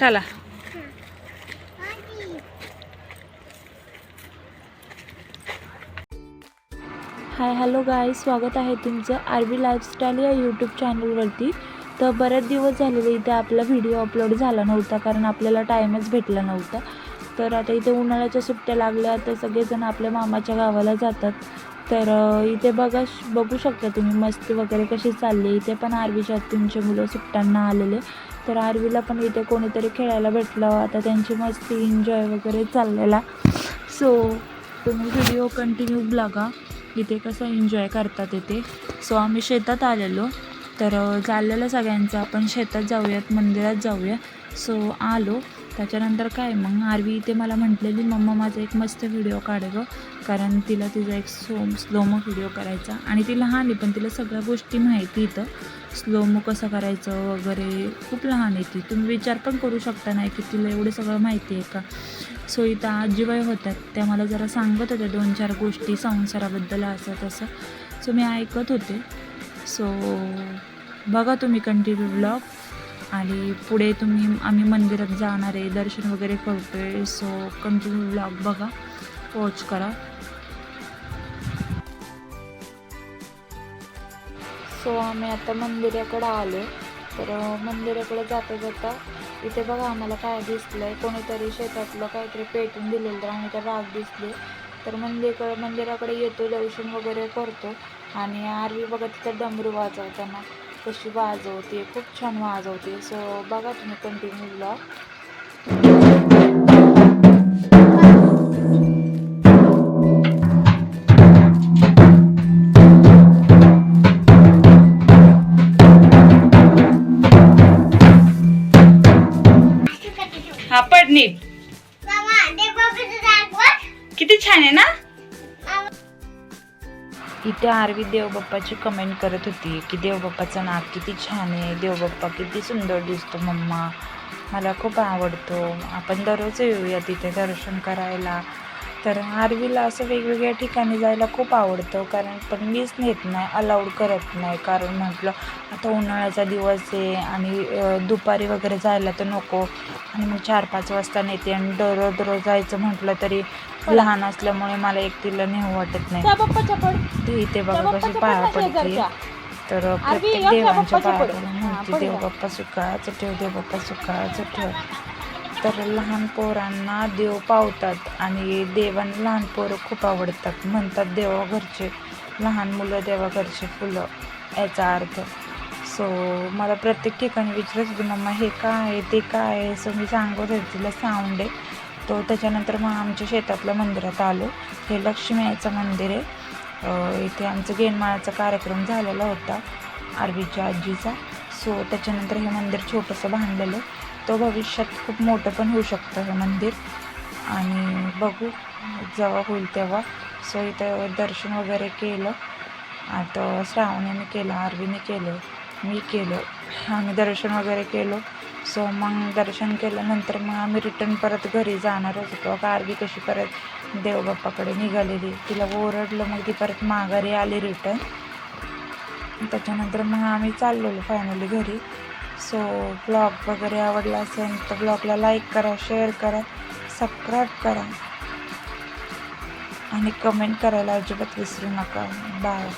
चला. Hi hello गाय स्वागत आहे तुमचं आर बी लाईफस्टाईल या यूट्यूब चॅनलवरती तर बरेच दिवस झालेले इथे आपला व्हिडिओ अपलोड झाला नव्हता कारण आपल्याला टाईमच भेटला नव्हता. तर आता इथे उन्हाळ्याच्या सुट्ट्या लागल्या तर सगळेजण आपल्या मामाच्या गावाला जातात. तर इथे बघा बघू शकता तुम्ही मस्ती वगैरे कशी चालली इथे पण आरवीच्या तुमचे मुलं सुट्ट्यांना आलेले. तर आरवीला पण इथे कोणीतरी खेळायला भेटलं. आता त्यांची मस्ती एन्जॉय वगैरे चाललेला. सो तुम्ही व्हिडिओ कंटिन्यू बघा. इथे कसं एन्जॉय करतात इथे. सो आम्ही शेतात आलेलो. तर चाललेलं सगळ्यांचं. आपण शेतात जाऊयात मंदिरात जाऊया. सो आलो. त्याच्यानंतर काय मग? आरवी इथे मला म्हटलेली मम्मा माझा एक मस्त व्हिडिओ काढ गं. कारण तिला तिचा एक सो स्लोमो व्हिडिओ करायचा. आणि ती लहान आहे पण तिला सगळ्या गोष्टी माहिती इथं. स्लोमो कसं करायचं वगैरे खूप लहान आहे ती. तुम्ही विचार पण करू शकता नाही की तिला एवढं सगळं माहिती आहे का? सो इथं आजीबाई होत्या. त्या मला जरा सांगत होत्या दोन चार गोष्टी संसाराबद्दल असं तसं. सो मी ऐकत होते. सो बघा तुम्ही कंटिन्यू ब्लॉग आणि पुढे तुम्ही आम्ही मंदिरात जाणार आहे दर्शन वगैरे करतोय. सो कंटिन्यू ब्लॉग बघा. वॉच करा. सो आम्ही आता मंदिराकडं आलो तर मंदिराकडे जाता जाता इथे बघा आम्हाला काय दिसलंय. कोणीतरी शेतातलं काहीतरी पेटून दिलेलं तर आम्ही त्या राग दिसले तर मंदिरकडे मंदिराकडे येतो दर्शन वगैरे करतो. आणि आरवी बघा तिथं डमरू वाजवताना कशी वाजवते खूप छान वाजवते. सो बघा तुम्ही कंटिन्यू ब्लॉग किती छान आहे ना? इथे आरवी देवबाप्पाची कमेंट करत होती की देवबाप्पाचं नाक किती छान आहे देवबाप्पा किती सुंदर दिसतो मम्मा. मला खूप आवडतो. आपण दररोज येऊया तिथे दर्शन करायला. तर आरवीला असं वेगवेगळ्या ठिकाणी जायला खूप आवडतं कारण पण मीच नेत नाही अलाउड करत नाही. कारण म्हटलं आता उन्हाळ्याचा दिवस आहे आणि दुपारी वगैरे जायला तर नको. आणि मग चार पाच वाजता नेते आणि दररोज दररोज जायचं म्हटलं तरी लहान असल्यामुळे मला एकटीला नेऊ वाटत नाही. ती इथे बघा कशी पाया पडते. तर प्रत्येक देवांच्या पाया म्हणते देव बाप्पा सुखाचं ठेव देव बाप्पा सुखाचं ठेव. तर लहान पोरांना देव पावतात आणि देवांना लहान पोरं खूप आवडतात. म्हणतात देवा घरचे लहान मुलं देवा घरचे फुलं. याचा अर्थ सो मला प्रत्येक ठिकाणी विचारत होती मम्मा हे काय आहे? ते काय आहे? सो मी सांगत होते. तिला साऊंड आहे. तो त्याच्यानंतर मग आमच्या शेतातल्या मंदिरात आलो. हे लक्ष्मी आईचं मंदिर आहे. इथे आमचं गेनमाळाचा कार्यक्रम झालेला होता आरवीच्या आजीचा. सो त्याच्यानंतर हे मंदिर छोटंसं बांधलेलं तो भविष्यात खूप मोठं पण होऊ शकतं हे मंदिर. आणि बघू जेव्हा होईल तेव्हा. सो इथं दर्शन वगैरे केलं. आता श्रावणीने केलं आरवीने केलं मी केलं. आम्ही दर्शन वगैरे केलं. सो मग दर्शन केल्यानंतर मग आम्ही रिटर्न परत घरी जाणारच होतो. किंवा आरवी कशी परत देवबाप्पाकडे निघालेली. तिला ओरडलं मग ती परत माघारी आली रिटर्न त्याच्यानंतर मग आम्ही चाललेलो फायनली घरी. सो ब्लॉग वगैरे आवडला असेल तर ब्लॉगला लाईक करा शेअर करा सबस्क्राईब करा. आणि कमेंट करायला अजिबात विसरू नका. बाय